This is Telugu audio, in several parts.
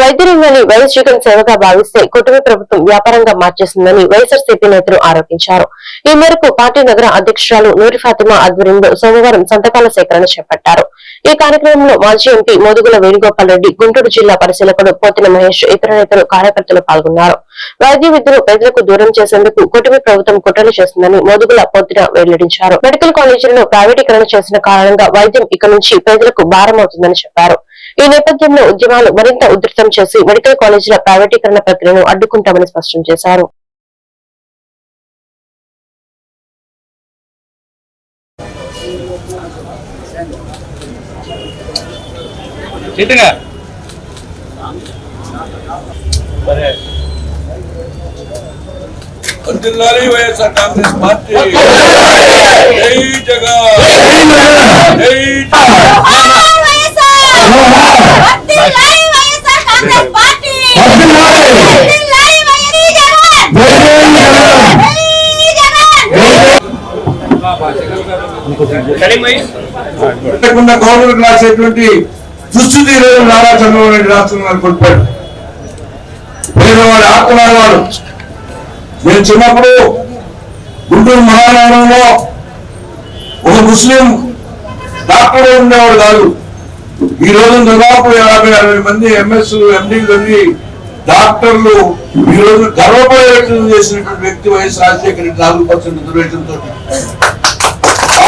వైద్య రంగాన్ని వైఎస్ జగన్ సేవగా భావిస్తే కుటుంబ ప్రభుత్వం వ్యాపారంగా మార్చేసిందని వైఎస్ఆర్సీపీ నేతలు ఆరోపించారు. ఈ మేరకు పార్టీ నగర అధ్యక్షురాలు నూరి ఫాతిమా ఆధ్వర్యంలో సోమవారం సంతకాల సేకరణ చేపట్టారు. ఈ కార్యక్రమంలో మాజీ ఎంపీ మోదుగుల వేణుగోపాల్ రెడ్డి గుంటూరు జిల్లా పరిశీలకుడు పోతిన మహేష్ ఇతర నేతలు కార్యకర్తలు పాల్గొన్నారు. వైద్య విద్యను ప్రజలకు దూరం చేసేందుకు కుటుంబ ప్రభుత్వం కుట్రలు చేస్తుందని మోదుగుల పోతిన వెల్లడించారు. మెడికల్ కాలేజీలను ప్రైవేటీకరణ చేసిన కారణంగా వైద్యం ఇక నుంచి ప్రజలకు భారమవుతుందని చెప్పారు. ఈ నేపథ్యంలో ఉద్యమాలు మరింత ఉధృతం చేసి మెడికల్ కాలేజీల ప్రైవేటీకరణ ప్రక్రియను అడ్డుకుంటామని స్పష్టం చేశారు. YSR Congress party. పెట్టకుండా గవర్నమెంట్ రాసేటువంటి దుస్థితి నారా చంద్రబాబు నాయుడు రాష్ట్రంలో కోల్పోయాడు పేదవాడు ఆత్మనాడు నేను చిన్నప్పుడు గుంటూరు మహానగరంలో ఒక ముస్లిం డాక్టర్ ఉండేవాడు కాదు. ఈ రోజు దాదాపు యాభై అరవై మంది ఎంఎస్ ఎండీలు అన్ని డాక్టర్లు ఈ రోజు గర్వపడేట్లు చేసినటువంటి వ్యక్తి వయసు రాజశేఖర్ రెడ్డి నాలుగు పర్సెంట్ దుర్వేషంతో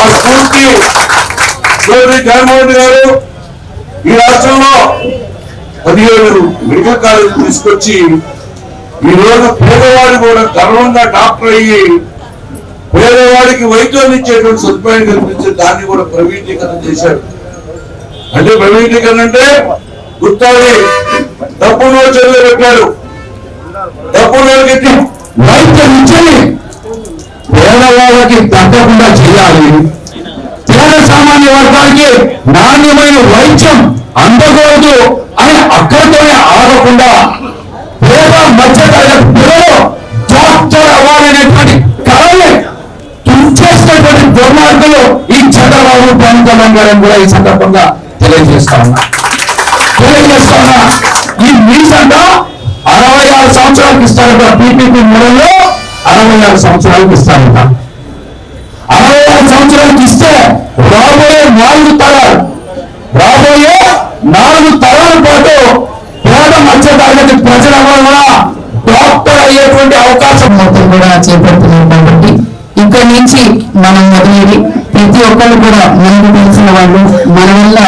ఆ స్ఫూర్తి జగన్మోహన్ గారు ఈ రాష్ట్రంలో పదిహేడు మెడికల్ కాలేజ్ తీసుకొచ్చి ఈ రోజు పేదవాడు కూడా గర్వంగా డాక్టర్ అయ్యి పేదవాడికి వైద్యం ఇచ్చేటువంటి సదుపాయం కల్పించి దాన్ని కూడా ప్రైవేటీకరణ చేశారు. అంటే ప్రైవేటీకరణ అంటే గుర్తాది డబ్బు నోటు చెల్లి పెట్టారు డబ్బు నోటు వైద్యం ఇచ్చి వర్గాలకి తగ్గకుండా చేయాలి. పేద సామాన్య వర్గానికి నాణ్యమైన వైద్యం అందకూడదు అని అక్కడితోనే ఆగకుండా పేద మధ్యతరగతి పిల్లలు డాక్టర్ అవ్వాలనేటువంటి కళని తుంచేసినటువంటి దుర్మార్గులు ఈ చంద్రబాబు పవన్ కళ్యాణ్ గారిని కూడా ఈ సందర్భంగా తెలియజేస్తా ఉన్నా. తెలియజేస్తా ఉన్నా. ఈ మీసంగా అరవై ఆరు సంవత్సరాలకు ఇస్తారట పీపీపీ మూడంలో అరవై ఆరు సంవత్సరాలకు ఇస్తారట. అరవై ఆరు సంవత్సరాలకు ఇస్తే రాబోయే నాలుగు తరాలు రాబోయే నాలుగు తరాల పాటు పేద మధ్య తరగతి ప్రజల వల్ల డాక్టర్ అయ్యేటువంటి అవకాశం మొత్తం కూడా చేపడుతున్నాం కాబట్టి ఇక్కడి నుంచి మనం మొదలైంది ప్రతి ఒక్కరు కూడా మనకు తెలిసిన వాళ్ళు మన వల్ల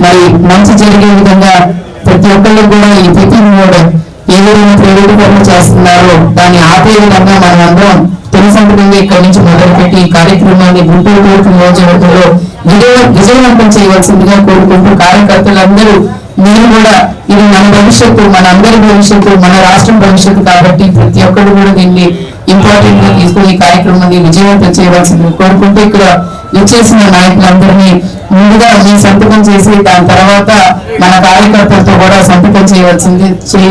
మరి మంచి జరిగే విధంగా ప్రతి ఒక్కళ్ళు కూడా ఈ ప్రతి కూడా ఏ విధంగా ప్రైవేటీకరణ చేస్తున్నారో దాన్ని ఆపే విధంగా మనం అందరం తెలిసినట్టుగా ఇక్కడి నుంచి మొదలుపెట్టి ఈ కార్యక్రమాన్ని గుంటూరు తూర్పు నియోజకవర్గంలో విజయవంతం చేయవలసిందిగా కోరుకుంటూ కార్యకర్తలందరూ మీరు కూడా ఇది మన భవిష్యత్తు మన అందరి భవిష్యత్తు మన రాష్ట్రం భవిష్యత్తు కాబట్టి ప్రతి ఒక్కరు కూడా దీన్ని ఇంపార్టెంట్గా తీసుకుని ఈ కార్యక్రమాన్ని విజయవంతం చేయవలసింది కోరుకుంటూ ఇక్కడ ఇచ్చేసిన నాయకులందరినీ ముందుగా మీ సంతకం చేసి దాని తర్వాత మన కార్యకర్తలతో కూడా సంతకం చేయవలసింది